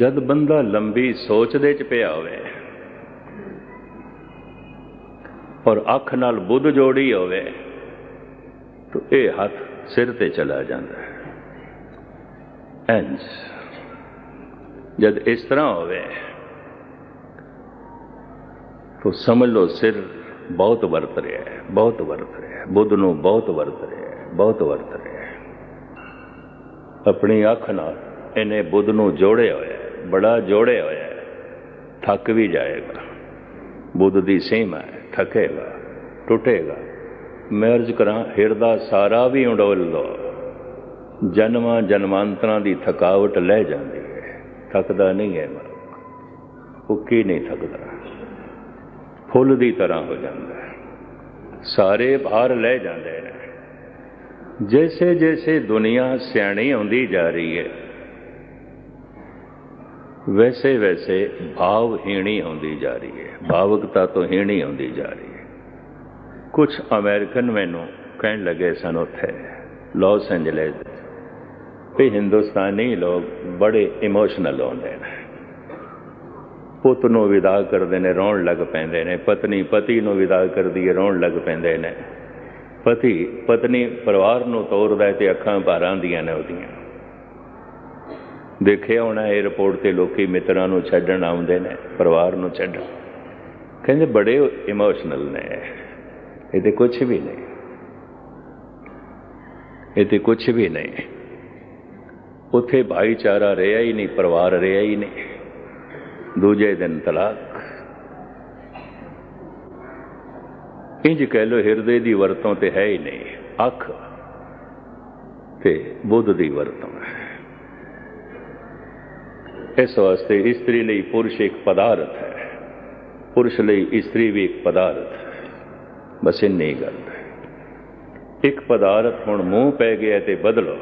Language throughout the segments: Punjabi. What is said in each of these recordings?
ਜਦ ਬੰਦਾ ਲੰਬੀ ਸੋਚ ਦੇ ਚ ਪਿਆ ਹੋਵੇ ਔਰ ਅੱਖ ਨਾਲ ਬੁੱਧ ਜੋੜੀ ਹੋਵੇ, ਤਾਂ ਇਹ ਹੱਥ ਸਿਰ ਤੇ ਚਲਾ ਜਾਂਦਾ ਹੈ। ਇੰਜ ਜਦ ਇਸ ਤਰ੍ਹਾਂ ਹੋਵੇ, ਤਾਂ ਸਮਝ ਲਓ ਸਿਰ ਬਹੁਤ ਵਰਤ ਰਿਹਾ ਹੈ, ਬਹੁਤ ਵਰਤ ਰਿਹਾ ਹੈ, ਬੁੱਧ ਨੂੰ ਬਹੁਤ ਵਰਤ ਰਿਹਾ ਹੈ, ਬਹੁਤ ਵਰਤ ਰਿਹਾ ਹੈ। ਆਪਣੀ ਅੱਖ ਨਾਲ ਇਹਨੇ ਬੁੱਧ ਨੂੰ ਜੋੜਿਆ ਹੋਇਆ ਬੜਾ ਜੋੜਿਆ ਹੋਇਆ ਹੈ। ਥੱਕ ਵੀ ਜਾਏਗਾ। ਬੁੱਧ ਦੀ ਸੀਮਾ ਹੈ। ਥਕੇਗਾ। ਟੁੱਟੇਗਾ। ਮੈਂ ਅਰਜ਼ ਕਰਾਂ, ਹਿਰਦਾ ਸਾਰਾ ਵੀ ਉਡੋਲ ਲੋ ਜਨਮਾਂ ਜਨਮਾਂਤਰਾਂ ਦੀ ਥਕਾਵਟ ਲੈ ਜਾਂਦੀ ਹੈ। ਥੱਕਦਾ ਨਹੀਂ ਹੈ ਮਨੁੱਖ। ਉੱਕੀ ਨਹੀਂ ਥੱਕਦਾ। ਫੁੱਲ ਦੀ ਤਰ੍ਹਾਂ ਹੋ ਜਾਂਦਾ ਹੈ। ਸਾਰੇ ਭਾਰ ਲੈ ਜਾਂਦੇ ਨੇ। ਜੈਸੇ ਜੈਸੇ ਦੁਨੀਆ ਸਿਆਣੀ ਹੁੰਦੀ ਜਾ ਰਹੀ ਹੈ ਵੈਸੇ ਵੈਸੇ ਭਾਵਹੀਣੀ ਹੁੰਦੀ ਜਾ ਰਹੀ ਹੈ। ਭਾਵਕਤਾ ਤੋਂ ਹੀਣੀ ਹੁੰਦੀ ਜਾ ਰਹੀ ਹੈ। ਕੁਝ ਅਮਰੀਕਨ ਮੈਨੂੰ ਕਹਿਣ ਲੱਗੇ ਸਨ ਉੱਥੇ, ਲਾਸ ਐਂਜਲਸ ਵੀ ਹਿੰਦੁਸਤਾਨੀ ਲੋਕ ਬੜੇ ਇਮੋਸ਼ਨਲ ਹੁੰਦੇ ਨੇ। ਪੁੱਤ ਨੂੰ ਵਿਦਾ ਕਰਦੇ ਨੇ, ਰੋਣ ਲੱਗ ਪੈਂਦੇ ਨੇ। ਪਤਨੀ, ਪਤੀ ਨੂੰ ਵਿਦਾ ਕਰਦੀ ਹੈ, ਰੋਣ ਲੱਗ ਪੈਂਦੇ ਨੇ। ਪਤੀ, ਪਤਨੀ ਪਰਿਵਾਰ ਨੂੰ ਤੋਰਦਾ ਤੇ ਅੱਖਾਂ ਭਰ ਆਉਂਦੀਆਂ ਨੇ ਉਹਦੀਆਂ। ਦੇਖਿਆ ਹੋਣਾ 에어ਪੋਰਟ ਤੇ ਲੋਕੀ ਮਿੱਤਰਾਂ ਨੂੰ ਛੱਡਣ ਆਉਂਦੇ ਨੇ, ਪਰਿਵਾਰ ਨੂੰ ਛੱਡਣ। ਕਹਿੰਦੇ ਬੜੇ ਇਮੋਸ਼ਨਲ ਨੇ ਇਹ। ਤੇ ਕੁਝ ਵੀ ਨਹੀਂ। ਇਹ ਤੇ ਕੁਝ ਵੀ ਨਹੀਂ। ਉੱਥੇ ਭਾਈਚਾਰਾ ਰਿਹਾ ਹੀ ਨਹੀਂ, ਪਰਿਵਾਰ ਰਿਹਾ ਹੀ ਨਹੀਂ। ਦੂਜੇ ਦਿਨ ਤਲਾਕ। ਇੰਜ ਕਹਿ ਲੋ ਹਿਰਦੇ ਦੀ ਵਰਤੋਂ ਤੇ ਹੈ ਹੀ ਨਹੀਂ। ਅੱਖ ਤੇ ਬੁੱਧ ਦੀ ਵਰਤੋਂ ਹੈ। ਇਸ ਵਾਸਤੇ ਇਸਤਰੀ ਲਈ ਪੁਰਸ਼ ਇੱਕ ਪਦਾਰਥ ਹੈ। ਪੁਰਸ਼ ਲਈ ਇਸਤਰੀ ਵੀ ਇੱਕ ਪਦਾਰਥ ਹੈ। ਬਸ ਇੰਨੀ ਗੱਲ ਹੈ। ਇੱਕ ਪਦਾਰਥ ਹੁਣ ਮੂੰਹ ਪੈ ਗਿਆ ਤੇ ਬਦਲੋ।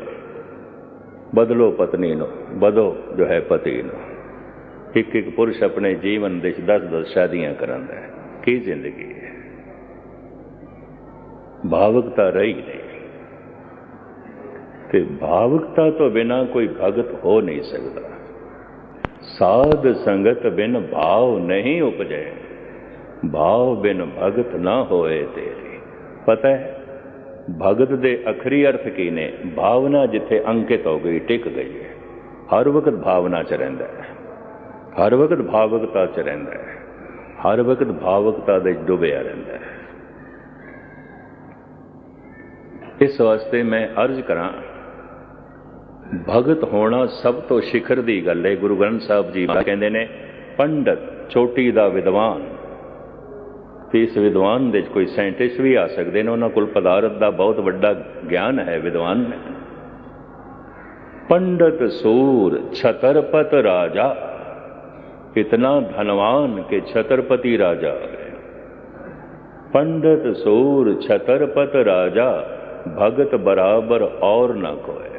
ਬਦਲੋ ਪਤਨੀ ਨੂੰ। ਬਦੋ ਜੋ ਹੈ ਪਤੀ ਨੂੰ। ਇੱਕ ਇੱਕ ਪੁਰਸ਼ ਆਪਣੇ ਜੀਵਨ ਦੇ 10-10 ਸ਼ਾਦੀਆਂ ਕਰਾਂਦਾ ਹੈ। ਕੀ ਜ਼ਿੰਦਗੀ ਹੈ? ਭਾਵਕਤਾ ਰਹੀ ਨਹੀਂ। ਤੇ ਭਾਵਕਤਾ ਤੋਂ ਬਿਨਾ ਕੋਈ ਭਗਤ ਹੋ ਨਹੀਂ ਸਕਦਾ। ਸਾਧ ਸੰਗਤ ਬਿਨ ਭਾਵ ਨਹੀਂ ਉਪਜੇ। ਭਾਵ ਬਿਨ ਭਗਤ ਨਾ ਹੋਏ ਤੇਰੀ। ਪਤਾ ਹੈ, ਭਗਤ ਦੇ ਅਖਰੀ ਅਰਥ ਕੀ ਨੇ? ਭਾਵਨਾ ਜਿੱਥੇ ਅੰਕਿਤ ਹੋ ਗਈ, ਟਿਕ ਗਈ ਹੈ। ਹਰ ਵਕਤ ਭਾਵਨਾ ਚ ਰਹਿੰਦਾ ਹੈ। ਹਰ ਵਕਤ ਭਾਵਕਤਾ ਚ ਰਹਿੰਦਾ ਹੈ। ਹਰ ਵਕਤ ਭਾਵਕਤਾ ਦੇ ਡੁੱਬਿਆ ਰਹਿੰਦਾ ਹੈ। ਇਸ ਵਾਸਤੇ ਮੈਂ ਅਰਜ਼ ਕਰਾਂ ਭਗਤ ਹੋਣਾ ਸਭ ਤੋਂ ਸਿਖਰ ਦੀ ਗੱਲ ਹੈ। ਗੁਰੂ ਗ੍ਰੰਥ ਸਾਹਿਬ ਜੀ ਕਹਿੰਦੇ ਨੇ, ਪੰਡਤ ਚੋਟੀ ਦਾ ਵਿਦਵਾਨ। ਤੇ ਇਸ ਵਿਦਵਾਨ ਦੇ ਕੋਈ ਸਾਇੰਟਿਸਟ ਵੀ ਆ ਸਕਦੇ ਨੇ, ਉਹਨਾਂ ਕੋਲ ਪਦਾਰਥ ਦਾ ਬਹੁਤ ਵੱਡਾ ਗਿਆਨ ਹੈ ਵਿਦਵਾਨ ਨੇ। ਪੰਡਤ ਸੂਰ ਛਤਰਪਤ ਰਾਜਾ, ਇਤਨਾ ਧਨਵਾਨ ਕਿ ਛਤਰਪਤੀ ਰਾਜਾ ਪੰਡਤ ਸੂਰ ਛਤਰਪਤ ਰਾਜਾ, ਭਗਤ ਬਰਾਬਰ ਔਰ ਨਾ ਕੋਏ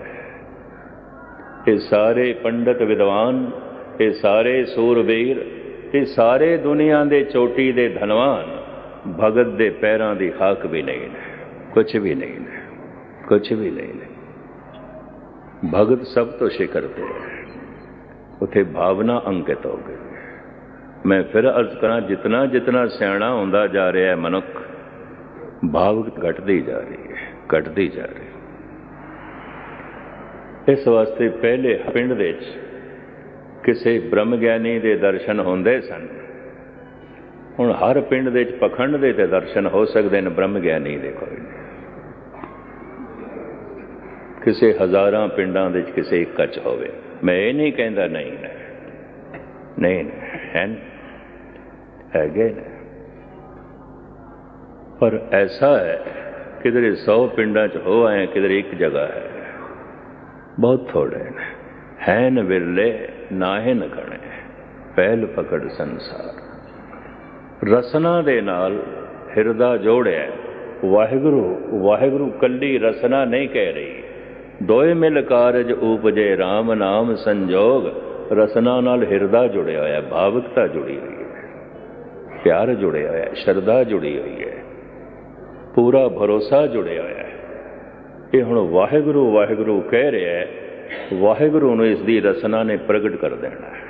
ਇਹ ਸਾਰੇ ਪੰਡਤ ਵਿਦਵਾਨ ਇਹ ਸਾਰੇ ਸੂਰਬੀਰ ਇਹ ਸਾਰੇ ਦੁਨੀਆ ਦੇ ਚੋਟੀ ਦੇ ਧਨਵਾਨ, ਭਗਤ ਦੇ ਪੈਰਾਂ ਦੀ ਖਾਕ ਵੀ ਨਹੀਂ ਨੇ ਕੁਝ ਵੀ ਨਹੀਂ ਨੇ ਕੁਝ ਵੀ ਨਹੀਂ ਨੇ। ਭਗਤ ਸਭ ਤੋਂ ਸ਼ਿਖਰ ਤੇ ਉਥੇ ਭਾਵਨਾ ਅੰਕਿਤ ਹੋ ਗਈ। ਮੈਂ ਫਿਰ ਅਰਜ਼ ਕਰਾਂ, ਜਿਤਨਾ ਜਿਤਨਾ ਸਿਆਣਾ ਹੁੰਦਾ ਜਾ ਰਿਹਾ ਹੈ ਮਨੁੱਖ ਭਾਵਕ ਘਟਦੀ ਜਾ ਰਹੀ ਹੈ, ਘਟਦੀ ਜਾ ਰਹੀ ਇਸ ਵਾਸਤੇ ਪਹਿਲੇ ਪਿੰਡ ਦੇ ਵਿੱਚ ਕਿਸੇ ਬ੍ਰਹਮ ਗਿਆਨੀ ਦੇ ਦਰਸ਼ਨ ਹੁੰਦੇ ਸਨ। ਹੁਣ ਹਰ ਪਿੰਡ ਦੇ ਵਿੱਚ ਪਖੰਡ ਦੇ ਤੇ ਦਰਸ਼ਨ ਹੋ ਸਕਦੇ ਨੇ ਬ੍ਰਹਮ ਗਿਆਨੀ ਦੇ ਕੋਈ ਕਿਸੇ ਹਜ਼ਾਰਾਂ ਪਿੰਡਾਂ ਦੇ ਵਿੱਚ ਕਿਸੇ ਇੱਕ ਚ ਹੋਵੇ। ਮੈਂ ਇਹ ਨਹੀਂ ਕਹਿੰਦਾ ਨਹੀਂ ਨਹੀਂ ਹਨ? ਹੈਗੇ ਨੇ। ਪਰ ਐਸਾ ਹੈ, ਕਿਧਰੇ 100 ਪਿੰਡਾਂ ਚ ਹੋ ਆਏ, ਕਿਧਰੇ ਇੱਕ ਜਗ੍ਹਾ ਹੈ। ਬਹੁਤ ਥੋੜੇ ਨੇ। ਹੈਨ ਵਿਰਲੇ ਨਾਹਿਨ ਗਣੇ, ਪਹਿਲ ਪਕੜ ਸੰਸਾਰ। ਰਸਨਾ ਦੇ ਨਾਲ ਹਿਰਦਾ ਜੋੜਿਆ, ਵਾਹਿਗੁਰੂ ਵਾਹਿਗੁਰੂ ਕੱਲੀ ਰਸਨਾ ਨਹੀਂ ਕਹਿ ਰਹੀ। ਦੋਏ ਮਿਲ ਕਾਰਜ ਉਪਜੇ RAM ਨਾਮ ਸੰਜੋਗ, ਰਸਨਾ ਨਾਲ ਹਿਰਦਾ ਜੁੜਿਆ ਹੋਇਆ, ਭਾਵਕਤਾ ਜੁੜੀ ਹੋਈ ਹੈ। ਪਿਆਰ ਜੁੜਿਆ ਹੋਇਆ, ਸ਼ਰਧਾ ਜੁੜੀ ਹੋਈ ਹੈ। ਪੂਰਾ ਭਰੋਸਾ ਜੁੜਿਆ ਹੋਇਆ ਇਹ ਹੁਣ ਵਾਹਿਗੁਰੂ ਵਾਹਿਗੁਰੂ ਕਹਿ ਰਿਹਾ ਹੈ, ਵਾਹਿਗੁਰੂ ਨੂੰ ਇਸ ਦੀ ਰਸਨਾ ਨੇ ਪ੍ਰਗਟ ਕਰ ਦੇਣਾ ਹੈ,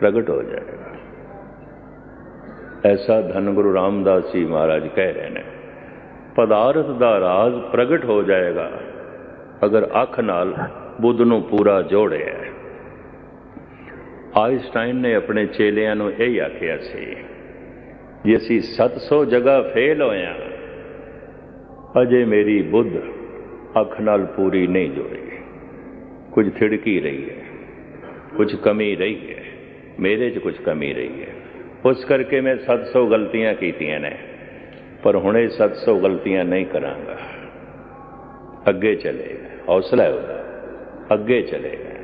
ਪ੍ਰਗਟ ਹੋ ਜਾਏਗਾ। ਐਸਾ ਧੰਨ ਗੁਰੂ ਰਾਮਦਾਸ ਜੀ ਮਹਾਰਾਜ ਕਹਿ ਰਹੇ ਨੇ, ਪਦਾਰਥ ਦਾ ਰਾਜ਼ ਪ੍ਰਗਟ ਹੋ ਜਾਏਗਾ, ਅਗਰ ਅੱਖ ਨਾਲ ਬੁੱਧ ਨੂੰ ਪੂਰਾ ਜੋੜਿਆ ਆਇਨਸਟਾਈਨ ਨੇ ਆਪਣੇ ਚੇਲਿਆਂ ਨੂੰ ਇਹ ਆਖਿਆ ਸੀ, ਜੇ ਅਸੀਂ 700 ਜਗ੍ਹਾ ਫੇਲ ਹੋਇਆ, ਅਜੇ ਮੇਰੀ ਬੁੱਧ ਅੱਖ ਨਾਲ ਪੂਰੀ ਨਹੀਂ ਜੁੜੀ। ਕੁਝ ਥਿੜਕੀ ਰਹੀ ਹੈ, ਕੁਝ ਕਮੀ ਰਹੀ ਹੈ, ਮੇਰੇ 'ਚ ਕੁਝ ਕਮੀ ਰਹੀ ਹੈ। ਉਸ ਕਰਕੇ ਮੈਂ 700 ਗਲਤੀਆਂ ਕੀਤੀਆਂ ਨੇ, ਪਰ ਹੁਣ ਇਹ 700 ਗਲਤੀਆਂ ਨਹੀਂ ਕਰਾਂਗਾ। ਅੱਗੇ ਚਲੇਗਾ ਹੌਸਲਾ ਹੈ ਉਹਦਾ। ਅੱਗੇ ਚਲੇਗਾ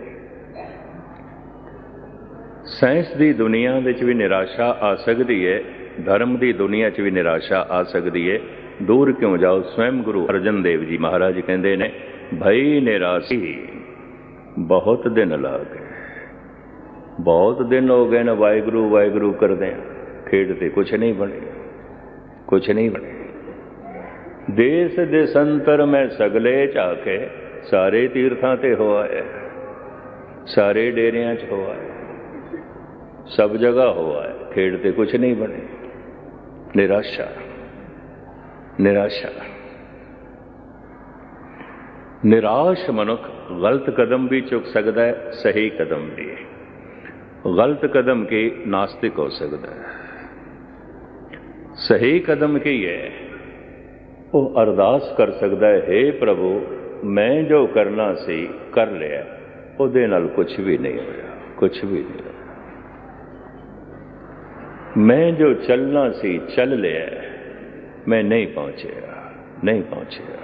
ਸਾਇੰਸ ਦੀ ਦੁਨੀਆ ਵਿੱਚ ਵੀ ਨਿਰਾਸ਼ਾ ਆ ਸਕਦੀ ਹੈ ਧਰਮ ਦੀ ਦੁਨੀਆ 'ਚ ਵੀ ਨਿਰਾਸ਼ਾ ਆ ਸਕਦੀ ਹੈ ਦੂਰ ਕਿਉਂ ਜਾਓ? ਸਵੈਮ ਗੁਰੂ ਅਰਜਨ ਦੇਵ ਜੀ ਮਹਾਰਾਜ ਕਹਿੰਦੇ ਨੇ, ਭਈ ਨਿਰਾਸ਼ੀ, ਬਹੁਤ ਦਿਨ ਲਾ ਗਏ। ਬਹੁਤ ਦਿਨ ਹੋ ਗਏ ਨਾ ਵਾਹਿਗੁਰੂ ਵਾਹਿਗੁਰੂ ਕਰਦੇ ਆ। ਖੇਡ ਤੇ ਕੁਛ ਨਹੀਂ ਬਣੇ, ਕੁਛ ਨਹੀਂ ਬਣੇ। ਦੇਸ ਦੇ ਸੰਤਰ ਮੈਂ ਸਗਲੇ ਝਾਕੇ, ਸਾਰੇ ਤੀਰਥਾਂ ਤੇ ਹੋਇਆ ਸਾਰੇ ਡੇਰਿਆਂ 'ਚ ਹੋਇਆ ਸਭ ਜਗ੍ਹਾ ਹੋਇਆ ਖੇਡ ਤੇ ਕੁਛ ਨਹੀਂ ਬਣੇ। ਨਿਰਾਸ਼ਾ। ਨਿਰਾਸ਼ਾ ਨਿਰਾਸ਼ ਮਨੁੱਖ ਗਲਤ ਕਦਮ ਵੀ ਚੁੱਕ ਸਕਦਾ ਹੈ, ਸਹੀ ਕਦਮ ਵੀ ਗਲਤ ਕਦਮ ਕੇ ਨਾਸਤਿਕ ਹੋ ਸਕਦਾ ਹੈ। ਸਹੀ ਕਦਮ ਕੀ ਹੈ? ਉਹ ਅਰਦਾਸ ਕਰ ਸਕਦਾ ਹੈ हे ਪ੍ਰਭੂ, ਮੈਂ ਜੋ ਕਰਨਾ ਸੀ, ਕਰ ਲਿਆ। ਉਹਦੇ ਨਾਲ ਕੁਝ ਵੀ ਨਹੀਂ ਹੋਇਆ ਕੁਝ ਵੀ ਨਹੀਂ ਹੋਇਆ। ਮੈਂ ਜੋ ਚੱਲਣਾ ਸੀ, ਚੱਲ ਲਿਆ। ਮੈਂ ਨਹੀਂ ਪਹੁੰਚਿਆ ਨਹੀਂ ਪਹੁੰਚਿਆ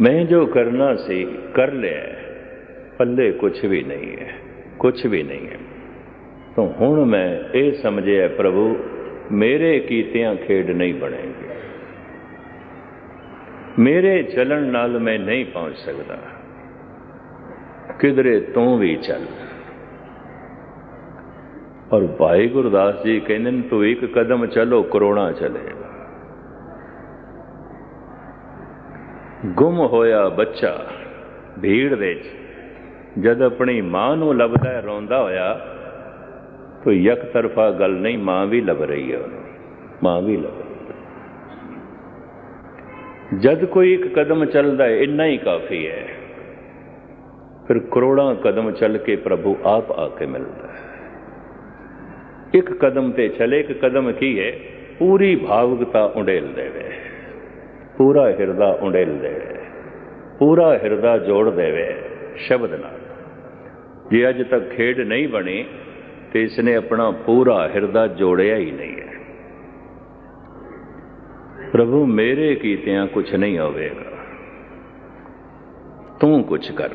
ਮੈਂ ਜੋ ਕਰਨਾ ਸੀ ਕਰ ਲਿਆ ਪੱਲੇ ਕੁਝ ਵੀ ਨਹੀਂ ਹੈ ਕੁਝ ਵੀ ਨਹੀਂ ਹੈ ਤਾਂ ਹੁਣ ਮੈਂ ਇਹ ਸਮਝਿਆ ਪ੍ਰਭੂ ਮੇਰੇ ਕੀਤਿਆਂ ਖੇਡ ਨਹੀਂ ਬਣੇਗੀ ਮੇਰੇ ਚੱਲਣ ਨਾਲ ਮੈਂ ਨਹੀਂ ਪਹੁੰਚ ਸਕਦਾ ਕਿਧਰੇ ਤੂੰ ਵੀ ਚੱਲ ਔਰ ਭਾਈ ਗੁਰਦਾਸ ਜੀ ਕਹਿੰਦੇ ਨੇ, ਤੂੰ ਇੱਕ ਕਦਮ ਚਲੋ ਕਰੋਨਾ ਚਲੇਗਾ ਗੁੰਮ ਹੋਇਆ ਬੱਚਾ ਭੀੜ ਵਿੱਚ। ਜਦ ਆਪਣੀ ਮਾਂ ਨੂੰ ਲੱਭਦਾ ਹੈ, ਰੋਂਦਾ ਹੋਇਆ, ਤਾਂ ਇੱਕ ਤਰਫਾ ਗੱਲ ਨਹੀਂ, ਮਾਂ ਵੀ ਲੱਭ ਰਹੀ ਹੈ ਉਹਨੂੰ। ਮਾਂ ਵੀ ਲੱਭ ਰਹੀ ਜਦ ਕੋਈ ਇੱਕ ਕਦਮ ਚੱਲਦਾ ਹੈ, ਇੰਨਾ ਹੀ ਕਾਫੀ ਹੈ। ਫਿਰ ਕਰੋੜਾਂ ਕਦਮ ਚੱਲ ਕੇ ਪ੍ਰਭੂ ਆਪ ਆ ਕੇ ਮਿਲਦਾ ਹੈ। ਇੱਕ ਕਦਮ ਤੇ ਚਲੇ, ਇੱਕ ਕਦਮ ਕੀ ਹੈ? ਪੂਰੀ ਭਾਵੁਕਤਾ ਉਡੇਲ ਦੇਵੇ। ਪੂਰਾ ਹਿਰਦਾ ਉਡੇਲ ਦੇਵੇ। ਪੂਰਾ ਹਿਰਦਾ ਜੋੜ ਦੇਵੇ, ਸ਼ਬਦ ਨਾਲ। ਜੇ ਅੱਜ ਤੱਕ ਖੇਡ ਨਹੀਂ ਬਣੀ, ਤੇ ਇਸ ਨੇ ਆਪਣਾ ਪੂਰਾ ਹਿਰਦਾ ਜੋੜਿਆ ਹੀ ਨਹੀਂ ਹੈ। ਪ੍ਰਭੂ, ਮੇਰੇ ਕੀਤਿਆਂ ਕੁਝ ਨਹੀਂ ਹੋਵੇਗਾ। ਤੂੰ ਕੁਝ ਕਰ।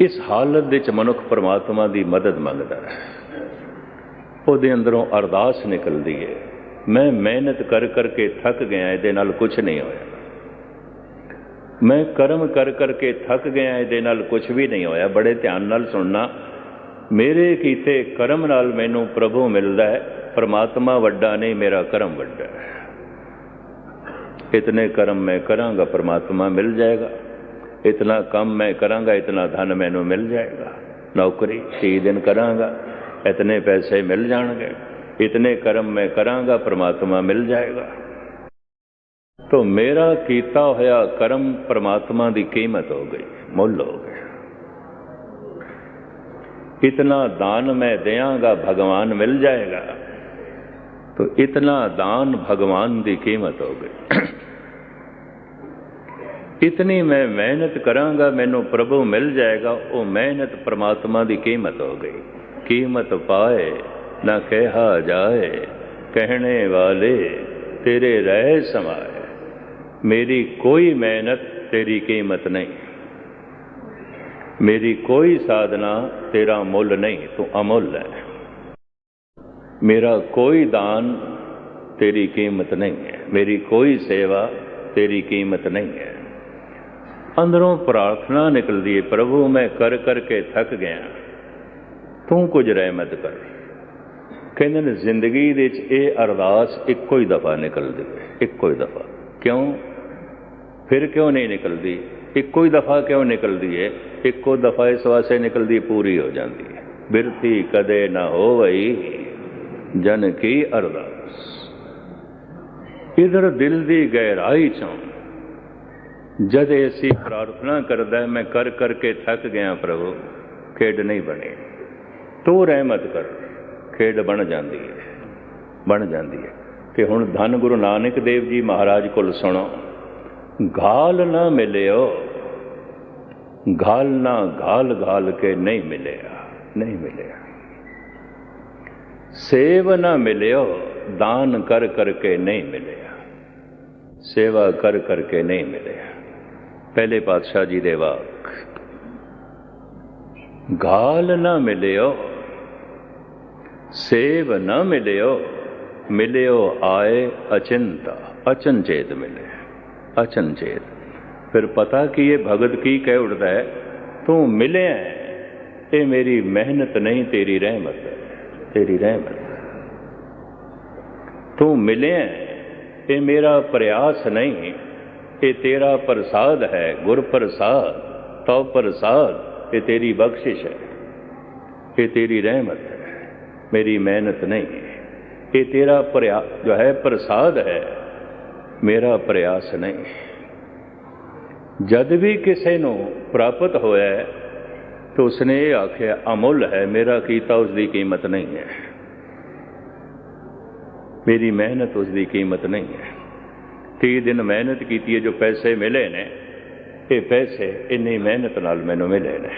ਇਸ ਹਾਲਤ ਵਿੱਚ ਮਨੁੱਖ ਪਰਮਾਤਮਾ ਦੀ ਮਦਦ ਮੰਗਦਾ ਹੈ। ਉਹਦੇ ਅੰਦਰੋਂ ਅਰਦਾਸ ਨਿਕਲਦੀ ਹੈ ਮੈਂ ਮਿਹਨਤ ਕਰ ਕਰਕੇ ਥੱਕ ਗਿਆ, ਇਹਦੇ ਨਾਲ ਕੁਝ ਨਹੀਂ ਹੋਇਆ। ਮੈਂ ਕਰਮ ਕਰ ਕਰਕੇ ਥੱਕ ਗਿਆ, ਇਹਦੇ ਨਾਲ ਕੁਝ ਵੀ ਨਹੀਂ ਹੋਇਆ। ਬੜੇ ਧਿਆਨ ਨਾਲ ਸੁਣਨਾ। ਮੇਰੇ ਕੀਤੇ ਕਰਮ ਨਾਲ ਮੈਨੂੰ ਪ੍ਰਭੂ ਮਿਲਦਾ ਹੈ। ਪਰਮਾਤਮਾ ਵੱਡਾ ਨਹੀਂ, ਮੇਰਾ ਕਰਮ ਵੱਡਾ ਹੈ। ਇਤਨੇ ਕਰਮ ਮੈਂ ਕਰਾਂਗਾ, ਪਰਮਾਤਮਾ ਮਿਲ ਜਾਏਗਾ। ਇਤਨਾ ਕੰਮ ਮੈਂ ਕਰਾਂਗਾ, ਇਤਨਾ ਧਨ ਮੈਨੂੰ ਮਿਲ ਜਾਏਗਾ। ਨੌਕਰੀ 6 ਦਿਨ ਕਰਾਂਗਾ। ਇਤਨੇ ਪੈਸੇ ਮਿਲ ਜਾਣਗੇ। ਇਤਨੇ ਕਰਮ ਮੈਂ ਕਰਾਂਗਾ, ਪ੍ਰਮਾਤਮਾ ਮਿਲ ਜਾਏਗਾ। ਤੋ ਮੇਰਾ ਕੀਤਾ ਹੋਇਆ ਕਰਮ ਪ੍ਰਮਾਤਮਾ ਦੀ ਕੀਮਤ ਹੋ ਗਈ, ਮੁੱਲ ਹੋ ਗਿਆ। ਇਤਨਾ ਦਾਨ ਮੈਂ ਦੇਵਾਂਗਾ ਭਗਵਾਨ ਮਿਲ ਜਾਏਗਾ। ਤੋ ਇਤਨਾ ਦਾਨ ਭਗਵਾਨ ਦੀ ਕੀਮਤ ਹੋ ਗਈ। ਇਤਨੀ ਮੈਂ ਮਿਹਨਤ ਕਰਾਂਗਾ, ਮੈਨੂੰ ਪ੍ਰਭੂ ਮਿਲ ਜਾਏਗਾ, ਉਹ ਮਿਹਨਤ ਪ੍ਰਮਾਤਮਾ ਦੀ ਕੀਮਤ ਹੋ ਗਈ। कीमत पाए, न कहा जाए, कहने वाले तेरे रह समाए। मेरी कोई मेहनत तेरी कीमत नहीं। मेरी कोई साधना तेरा मूल्य नहीं, तू अमूल्य है। मेरा कोई दान तेरी कीमत नहीं है। मेरी कोई सेवा तेरी कीमत नहीं है। अंदरों प्रार्थना निकल दी प्रभु, मैं कर करके थक गया। ਤੂੰ ਕੁਝ ਰਹਿਮਤ ਕਰ? ਕਹਿੰਦੇ ਨੇ ਜ਼ਿੰਦਗੀ ਦੇ ਵਿੱਚ ਇਹ ਅਰਦਾਸ ਇੱਕੋ ਹੀ ਦਫਾ ਨਿਕਲਦੀ, ਇੱਕੋ ਹੀ ਦਫਾ। ਕਿਉਂ? ਫਿਰ ਕਿਉਂ ਨਹੀਂ ਨਿਕਲਦੀ? ਇੱਕੋ ਹੀ ਦਫਾ ਕਿਉਂ ਨਿਕਲਦੀ ਹੈ ਇੱਕੋ ਦਫਾ ਇਸ ਵਾਸਤੇ ਨਿਕਲਦੀ ਪੂਰੀ ਹੋ ਜਾਂਦੀ ਹੈ ਬਿਰਤੀ ਕਦੇ ਨਾ ਹੋਵਈ ਜਨ ਕੀ ਅਰਦਾਸ। ਇਧਰ ਦਿਲ ਦੀ ਗਹਿਰਾਈ ਚੋਂ ਜਦ ਐਸੀ ਪ੍ਰਾਰਥਨਾ ਕਰਦਾ ਮੈਂ ਕਰ ਕਰਕੇ ਥੱਕ ਗਿਆ ਪ੍ਰਭੂ, ਖੇਡ ਨਹੀਂ ਬਣੇ। ਤੂੰ ਰਹਿਮਤ ਕਰ। ਖੇਡ ਬਣ ਜਾਂਦੀ ਹੈ। ਬਣ ਜਾਂਦੀ ਹੈ। ਕਿ ਹੁਣ ਧੰਨ ਗੁਰੂ ਨਾਨਕ ਦੇਵ ਜੀ ਮਹਾਰਾਜ ਕੋਲ ਸੁਣੋ। ਗਾਲ ਨਾ ਮਿਲਿਓ। ਗਾਲ ਨਾ ਗਾਲ ਗਾਲ ਕੇ ਨਹੀਂ ਮਿਲਿਆ। ਨਹੀਂ ਮਿਲਿਆ। ਸੇਵ ਨਾ ਮਿਲਿਓ। ਦਾਨ ਕਰ ਕਰਕੇ ਨਹੀਂ ਮਿਲਿਆ। ਸੇਵਾ ਕਰ ਕਰਕੇ ਨਹੀਂ ਮਿਲਿਆ। ਪਹਿਲੇ ਪਾਤਸ਼ਾਹ ਜੀ ਦੇ ਵਾਕ। ਗਾਲ ਨਾ ਮਿਲਿਓ। ਸੇਵ ਨਾ ਮਿਲਿਓ ਮਿਲਿਓ ਆਏ ਅਚਿੰਤਾ ਅਚਨਚੇਤ ਮਿਲੇ ਅਚਨਚੇਤ ਫਿਰ ਪਤਾ ਕਿ ਇਹ ਭਗਤ ਕੀ ਕਹਿ ਉੜਦਾ ਹੈ? ਤੂੰ ਮਿਲਿਆ ਇਹ ਮੇਰੀ ਮਿਹਨਤ ਨਹੀਂ, ਤੇਰੀ ਰਹਿਮਤ ਹੈ ਤੇਰੀ ਰਹਿਮਤ। ਤੂੰ ਮਿਲਿਆ ਇਹ ਮੇਰਾ ਪ੍ਰਯਾਸ ਨਹੀਂ, ਇਹ ਤੇਰਾ ਪ੍ਰਸਾਦ ਹੈ ਗੁਰ ਪ੍ਰਸਾਦ ਤਉ ਪ੍ਰਸਾਦ, ਇਹ ਤੇਰੀ ਬਖਸ਼ਿਸ਼ ਹੈ, ਇਹ ਤੇਰੀ ਰਹਿਮਤ। ਹੈ ਮੇਰੀ ਮਿਹਨਤ ਨਹੀਂ। ਇਹ ਤੇਰਾ ਪ੍ਰਯਾ ਜੋ ਹੈ ਪ੍ਰਸਾਦ ਹੈ, ਮੇਰਾ ਪ੍ਰਯਾਸ ਨਹੀਂ। ਜਦ ਵੀ ਕਿਸੇ ਨੂੰ ਪ੍ਰਾਪਤ ਹੋਇਆ ਤਾਂ ਉਸਨੇ ਇਹ ਆਖਿਆ, ਅਮੁੱਲ ਹੈ, ਮੇਰਾ ਕੀਤਾ ਉਸ ਦੀ ਕੀਮਤ ਨਹੀਂ ਹੈ। ਮੇਰੀ ਮਿਹਨਤ ਉਸ ਦੀ ਕੀਮਤ ਨਹੀਂ ਹੈ। 30 ਦਿਨ ਮਿਹਨਤ ਕੀਤੀ ਹੈ, ਜੋ ਪੈਸੇ ਮਿਲੇ ਨੇ, ਇਹ ਪੈਸੇ ਇੰਨੀ ਮਿਹਨਤ ਨਾਲ ਮੈਨੂੰ ਮਿਲੇ ਨੇ।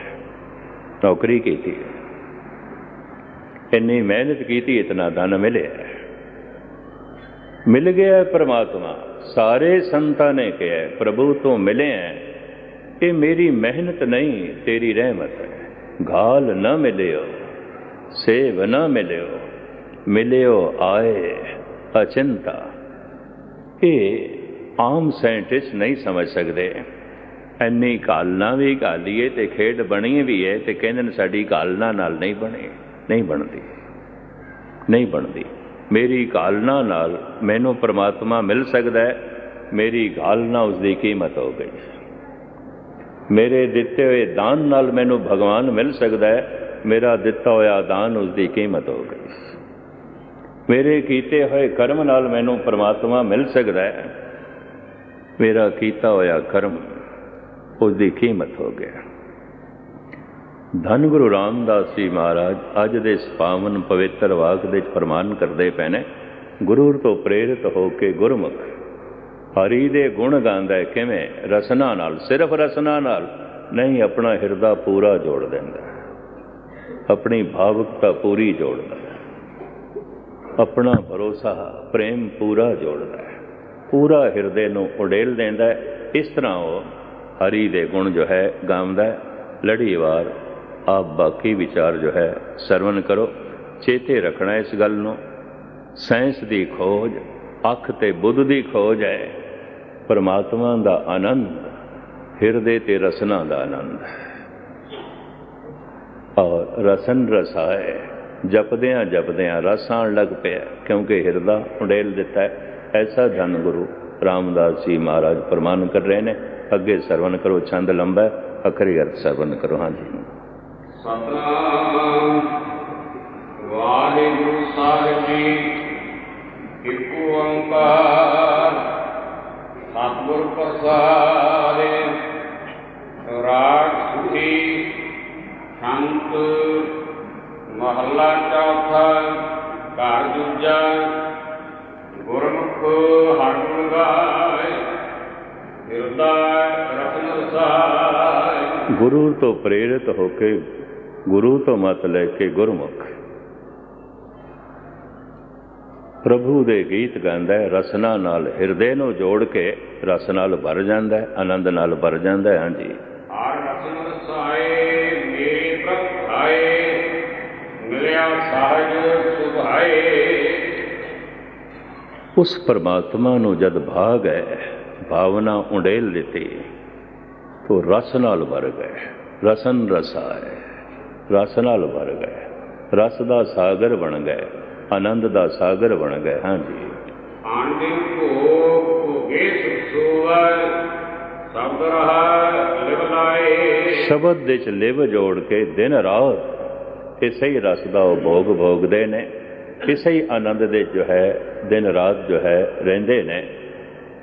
ਨੌਕਰੀ ਕੀਤੀ ਇੰਨੀ ਮਿਹਨਤ ਕੀਤੀ, ਇਤਨਾ ਧਨ ਮਿਲਿਆ। ਮਿਲ ਗਿਆ ਪਰਮਾਤਮਾ। ਸਾਰੇ ਸੰਤਾਂ ਨੇ ਕਿਹਾ, ਪ੍ਰਭੂ, ਤੋਂ ਮਿਲੇ ਹੈ। ਇਹ ਮੇਰੀ ਮਿਹਨਤ ਨਹੀਂ, ਤੇਰੀ ਰਹਿਮਤ ਹੈ। ਘਾਲ ਨਾ ਮਿਲਿਓ ਸੇਵ ਨਾ ਮਿਲਿਓ ਮਿਲਿਓ ਆਏ ਅਚਿੰਤਾ। ਇਹ ਆਮ ਸਾਇੰਟਿਸਟ ਨਹੀਂ ਸਮਝ ਸਕਦੇ। ਐਨੀ ਕਾਲਨਾ ਵੀ ਕਾਲੀਏ ਤੇ ਖੇਡ ਬਣੀ ਵੀ ਹੈ ਤੇ ਕਹਿੰਦੇ ਨੇ ਸਾਡੀ ਕਾਲਨਾ ਨਾਲ ਨਹੀਂ ਬਣੀ। ਨਹੀਂ ਬਣਦੀ। ਨਹੀਂ ਬਣਦੀ। ਮੇਰੀ ਗਾਲਨਾ ਨਾਲ ਮੈਨੂੰ ਪ੍ਰਮਾਤਮਾ ਮਿਲ ਸਕਦਾ ਹੈ। ਮੇਰੀ ਗਾਲਨਾ ਉਸ ਦੀ ਕੀਮਤ ਹੋ ਗਈ। ਮੇਰੇ ਦਿੱਤੇ ਹੋਏ ਦਾਨ ਨਾਲ ਮੈਨੂੰ ਭਗਵਾਨ ਮਿਲ ਸਕਦਾ ਹੈ। ਮੇਰਾ ਦਿੱਤਾ ਹੋਇਆ ਦਾਨ ਉਸ ਦੀ ਕੀਮਤ ਹੋ ਗਈ। ਮੇਰੇ ਕੀਤੇ ਹੋਏ ਕਰਮ ਨਾਲ ਮੈਨੂੰ ਪ੍ਰਮਾਤਮਾ ਮਿਲ ਸਕਦਾ ਹੈ। ਮੇਰਾ ਕੀਤਾ ਹੋਇਆ ਕਰਮ ਉਸ ਦੀ ਕੀਮਤ ਹੋ ਗਿਆ। ਧੰਨ ਗੁਰੂ ਰਾਮਦਾਸ ਜੀ ਮਹਾਰਾਜ ਅੱਜ ਦੇ ਇਸ ਪਾਵਨ ਪਵਿੱਤਰ ਵਾਕ ਦੇ ਪ੍ਰਮਾਨ ਕਰਦੇ ਪਏ ਨੇ ਗੁਰੂ ਤੋਂ ਪ੍ਰੇਰਿਤ ਹੋ ਕੇ ਗੁਰਮੁਖ, ਹਰੀ ਦੇ ਗੁਣ ਗਾਉਂਦਾ ਹੈ ਕਿਵੇਂ? ਰਸਨਾ ਨਾਲ, ਸਿਰਫ ਰਸਨਾ ਨਾਲ ਨਹੀਂ, ਆਪਣਾ ਹਿਰਦਾ ਪੂਰਾ ਜੋੜ ਦਿੰਦਾ ਆਪਣੀ ਭਾਵਕਤਾ ਪੂਰੀ ਜੋੜਦਾ ਆਪਣਾ ਭਰੋਸਾ, ਪ੍ਰੇਮ ਪੂਰਾ ਜੋੜਦਾ ਪੂਰਾ ਹਿਰਦੇ ਨੂੰ ਉਡੇਲ ਦਿੰਦਾ ਇਸ ਤਰ੍ਹਾਂ ਉਹ ਹਰੀ ਦੇ ਗੁਣ ਜੋ ਹੈ, ਗਾਉਂਦਾ ਹੈ। ਲੜੀਵਾਰ ਆਪ ਬਾਕੀ ਵਿਚਾਰ ਜੋ ਹੈ ਸਰਵਨ ਕਰੋ, ਚੇਤੇ ਰੱਖਣਾ ਇਸ ਗੱਲ ਨੂੰ। ਸਾਇੰਸ ਦੀ ਖੋਜ, ਅੱਖ ਤੇ ਬੁੱਧ ਦੀ ਖੋਜ ਹੈ। ਪਰਮਾਤਮਾ ਦਾ ਆਨੰਦ, ਹਿਰਦੇ ਤੇ ਰਸਨਾ ਦਾ ਆਨੰਦ। ਔਰ ਰਸਨ ਰਸਾਏ ਜਪਦਿਆਂ ਜਪਦਿਆਂ ਰਸ ਆਣ ਲੱਗ ਪਿਆ, ਕਿਉਂਕਿ ਹਿਰਦਾ ਉਡੇਲ ਦਿੱਤਾ ਹੈ। ਐਸਾ ਧੰਨ ਗੁਰੂ ਰਾਮਦਾਸ ਜੀ ਮਹਾਰਾਜ ਪ੍ਰਮਾਨ ਕਰ ਰਹੇ ਨੇ। ਅੱਗੇ ਸਰਵਨ ਕਰੋ, ਛੰਦ ਲੰਬਾ ਅਖਰੀ ਅਰਥ ਸਰਵਨ ਕਰੋ। ਹਾਂਜੀ। ਸਤਨਾਮ। ਵਾਹਿਗੁਰੂ ਸਾਹਿਬ ਜੀ, ਇੱਕ ਓੰਕਾਰ, ਸਤਿਗੁਰ ਪ੍ਰਸਾਦਿ, ਰਾਗ ਸੁਖੀ, ਸ਼ੰਤ, ਮਹੱਲਾ ਚੌਥਾ, ਘਰ ਦੂਜਾ, ਗੁਰਮੁਖ ਹਰਿ ਗਾਏ ਹਿਰਦਾ ਰਤਨ ਰਸਾਇ ਗੁਰੂ ਤੋਂ ਪ੍ਰੇਰਿਤ ਹੋ ਕੇ ਗੁਰੂ ਤੋਂ ਮਤ ਲੈ ਕੇ ਗੁਰਮੁਖ। ਪ੍ਰਭੂ ਦੇ ਗੀਤ ਗਾਉਂਦਾ ਹੈ ਰਸਨਾ ਨਾਲ ਹਿਰਦੇ ਨੂੰ ਜੋੜ ਕੇ ਰਸ ਨਾਲ ਭਰ ਜਾਂਦਾ ਹੈ ਆਨੰਦ ਨਾਲ ਭਰ ਜਾਂਦਾ ਹੈ ਹਾਂਜੀ। ਹਰ ਰਤਨ ਰਸਾਏ ਮੇਰੇ ਪ੍ਰਭ ਭਾਏ ਮਿਲਿਆ ਸਾਜ ਸੁਭਾਏ। ਉਸ ਪਰਮਾਤਮਾ ਨੂੰ ਜਦ ਭਾਗ ਹੈ ਭਾਵਨਾ ਉਡੇਲ ਦਿੱਤੀ ਤੋ ਰਸ ਨਾਲ ਭਰ ਗਏ ਰਸਨ ਰਸਾਏ। ਰਸ ਨਾਲ ਭਰ ਗਏ। ਰਸ ਦਾ ਸਾਗਰ ਬਣ ਗਏ ਆਨੰਦ ਦਾ ਸਾਗਰ ਬਣ ਗਏ। ਹਾਂਜੀ ਆਂਦੇ ਕੋ ਭੋਗੇ ਸੁਸੋਵਰ ਸ਼ਬਦ ਰਹਾ ਲਿਵ ਲਾਏ। ਸ਼ਬਦ ਦੇ ਚ ਲਿਵ ਜੋੜ ਕੇ ਦਿਨ ਰਾਤ ਇਸੇ ਹੀ ਰਸ ਦਾ ਉਹ ਭੋਗ ਭੋਗਦੇ ਨੇ। ਇਸੇ ਹੀ ਆਨੰਦ ਦੇ ਜੋ ਹੈ ਦਿਨ ਰਾਤ ਜੋ ਹੈ ਰਹਿੰਦੇ ਨੇ।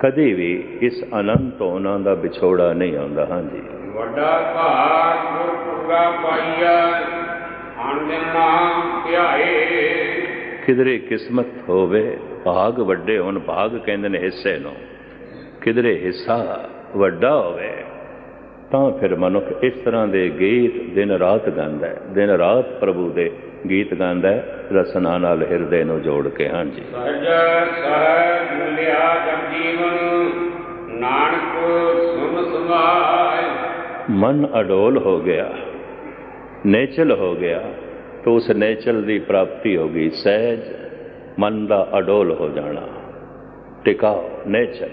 ਕਦੀ ਵੀ ਇਸ ਆਨੰਦ ਤੋਂ ਉਹਨਾਂ ਦਾ ਵਿਛੋੜਾ ਨਹੀਂ ਆਉਂਦਾ। ਹਾਂਜੀ ਵੱਡਾ ਭਾਗ ਪੂਰਾ ਪਾਈਆ ਆਨੰਦ ਨਾਮ ਧਿਆਏ। ਕਿਧਰੇ ਕਿਸਮਤ ਹੋਵੇ ਭਾਗ ਵੱਡੇ ਹੋਣ ਭਾਗ ਕਹਿੰਦੇ ਨੇ ਹਿੱਸੇ ਨੂੰ। ਕਿਧਰੇ ਹਿੱਸਾ ਵੱਡਾ ਹੋਵੇ ਤਾਂ ਫਿਰ ਮਨੁੱਖ ਇਸ ਤਰ੍ਹਾਂ ਦੇ ਗੀਤ ਦਿਨ ਰਾਤ ਗਾਉਂਦਾ ਹੈ। ਦਿਨ ਰਾਤ ਪ੍ਰਭੂ ਦੇ ਗੀਤ ਗਾਉਂਦਾ ਹੈ ਰਸਨਾ ਨਾਲ ਹਿਰਦੇ ਨੂੰ ਜੋੜ ਕੇ ਹਾਂਜੀ। ਸਹਜ ਸਹਿਜ ਮਿਲਿਆ ਜਗ ਜੀਵਨ ਨਾਨਕ ਸੁਨ ਸਮਾਏ ਮਨ ਅਡੋਲ ਹੋ ਗਿਆ। ਨੇਚਲ ਹੋ ਗਿਆ, ਤਾਂ ਉਸ ਨੇਚਲ ਦੀ ਪ੍ਰਾਪਤੀ ਹੋ ਗਈ। ਸਹਿਜ ਮਨ ਦਾ ਅਡੋਲ ਹੋ ਜਾਣਾ। ਟਿਕਾਓ, ਨੇਚਲ।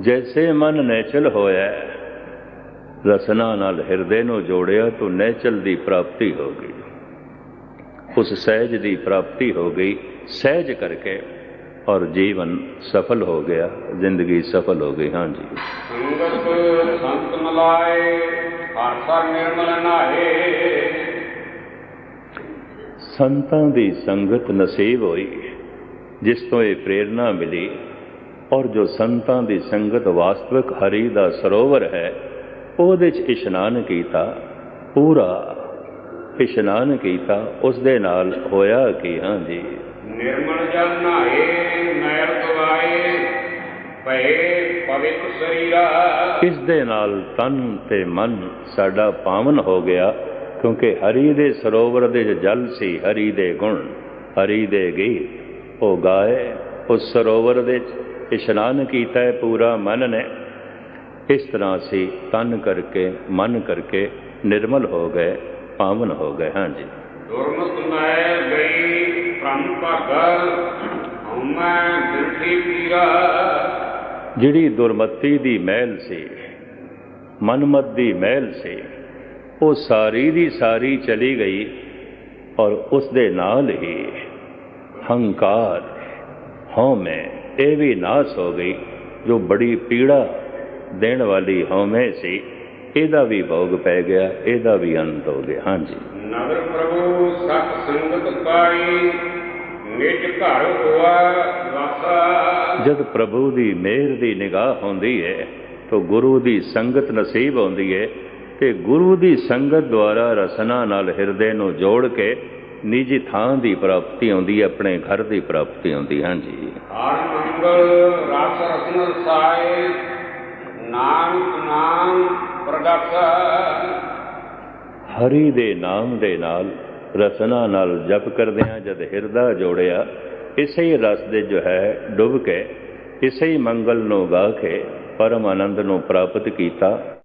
ਜੈਸੇ ਮਨ ਨੇਚਲ ਹੋਇਆ, ਰਸਨਾ ਨਾਲ ਹਿਰਦੇ ਨੂੰ ਜੋੜਿਆ, ਤਾਂ ਨੇਚਲ ਦੀ ਪ੍ਰਾਪਤੀ ਹੋ ਗਈ। ਉਸ ਸਹਿਜ ਦੀ ਪ੍ਰਾਪਤੀ ਹੋ ਗਈ, ਸਹਿਜ ਕਰਕੇ, ਔਰ ਜੀਵਨ ਸਫਲ ਹੋ ਗਿਆ, ਜ਼ਿੰਦਗੀ ਸਫਲ ਹੋ ਗਈ। ਹਾਂਜੀ ਸੰਗਤ ਸੰਤ ਮਲਾਏ। ਹਰ ਸਰ ਨਿਰਮਲ ਨਾਏ ਸੰਤਾਂ ਦੀ ਸੰਗਤ ਨਸੀਬ ਹੋਈ ਜਿਸ ਤੋਂ ਇਹ ਪ੍ਰੇਰਣਾ ਮਿਲੀ। ਔਰ ਜੋ ਸੰਤਾਂ ਦੀ ਸੰਗਤ ਵਾਸਤਵਿਕ ਹਰੀ ਦਾ ਸਰੋਵਰ ਹੈ ਉਹਦੇ 'ਚ ਇਸ਼ਨਾਨ ਕੀਤਾ ਪੂਰਾ ਇਸ਼ਨਾਨ ਕੀਤਾ ਉਸ ਦੇ ਨਾਲ ਹੋਇਆ ਕਿ ਹਾਂਜੀ ਨਿਰਮਲ ਜਲ ਨਾਏ ਮੈਲ ਇਸ ਦੇ ਨਾਲ ਤਨ ਤੇ ਮਨ ਸਾਡਾ ਪਾਵਨ ਹੋ ਗਿਆ ਕਿਉਂਕਿ ਹਰੀ ਦੇ ਸਰੋਵਰ ਦੇ ਜਲ ਸੀ ਹਰੀ ਦੇ ਗੁਣ ਹਰੀ ਦੇ ਗੀਤ ਉਹ ਗਾਏ ਉਸ ਸਰੋਵਰ ਦੇ ਇਸ਼ਨਾਨ ਕੀਤਾ ਹੈ ਪੂਰਾ ਮਨ ਨੇ। ਇਸ ਤਰ੍ਹਾਂ ਸੀ ਤਨ ਕਰਕੇ ਮਨ ਕਰਕੇ ਨਿਰਮਲ ਹੋ ਗਏ ਪਾਵਨ ਹੋ ਗਏ। ਹਾਂਜੀ ਦੁਰਮਤ ਮੈਂ ਗਈ ਭ੍ਰਮ ਭਾਗਾ ਹਉਮੈ ਪੀਰਾ। ਜਿਹੜੀ ਦੁਰਮਤੀ ਦੀ ਮਹਿਲ ਸੀ, ਮਨਮਤ ਦੀ ਮਹਿਲ ਸੀ, ਉਹ ਸਾਰੀ ਦੀ ਸਾਰੀ ਚਲੀ ਗਈ ਔਰ ਉਸ ਦੇ ਨਾਲ ਹੀ ਹੰਕਾਰ, ਹਉਮੈ, ਇਹ ਵੀ ਨਾਸ ਹੋ ਗਈ, ਜੋ ਬੜੀ ਪੀੜਾ ਦੇਣ ਵਾਲੀ ਹਉਮੈ ਸੀ, ਇਹਦਾ ਵੀ ਭੋਗ ਪੈ ਗਿਆ, ਇਹਦਾ ਵੀ ਅੰਤ ਹੋ ਗਿਆ। ਹਾਂਜੀ। ਨਗਰ ਪ੍ਰਭੂ ਸਤ ਸੰਗਤ ਪਾਈ, ਨਿਜ ਘਰ ਹੋਆ ਜਦ ਪ੍ਰਭੂ ਦੀ ਮਿਹਰ ਦੀ ਨਿਗਾਹ ਹੁੰਦੀ ਹੈ ਤਾਂ ਗੁਰੂ ਦੀ ਸੰਗਤ ਨਸੀਬ ਹੁੰਦੀ ਹੈ ਤੇ ਗੁਰੂ ਦੀ ਸੰਗਤ ਦੁਆਰਾ ਰਸਨਾ ਨਾਲ ਹਿਰਦੇ ਨੂੰ ਜੋੜ ਕੇ ਨਿੱਜੀ ਥਾਂ ਦੀ ਪ੍ਰਾਪਤੀ ਹੁੰਦੀ ਹੈ ਆਪਣੇ ਘਰ ਦੀ ਪ੍ਰਾਪਤੀ ਹੁੰਦੀ ਹੈ ਹਾਂਜੀ। ਹਰ ਮੰਗਲ ਰਸ ਰਸਨ ਰਸਾਏ ਨਾਨਕ ਨਾਮ ਪ੍ਰਗਟਾ। ਹਰੀ ਦੇ ਨਾਮ ਦੇ ਨਾਲ ਰਸਨਾ ਨਾਲ ਜਪ ਕਰਦਿਆਂ ਜਦ ਹਿਰਦਾ ਜੋੜਿਆ ਇਸੇ ਹੀ ਰਸ ਦੇ ਜੋ ਹੈ, ਡੁੱਬ ਕੇ, ਇਸੇ ਹੀ ਮੰਗਲ ਨੂੰ ਗਾ ਕੇ, ਪਰਮ ਆਨੰਦ ਨੂੰ ਪ੍ਰਾਪਤ ਕੀਤਾ।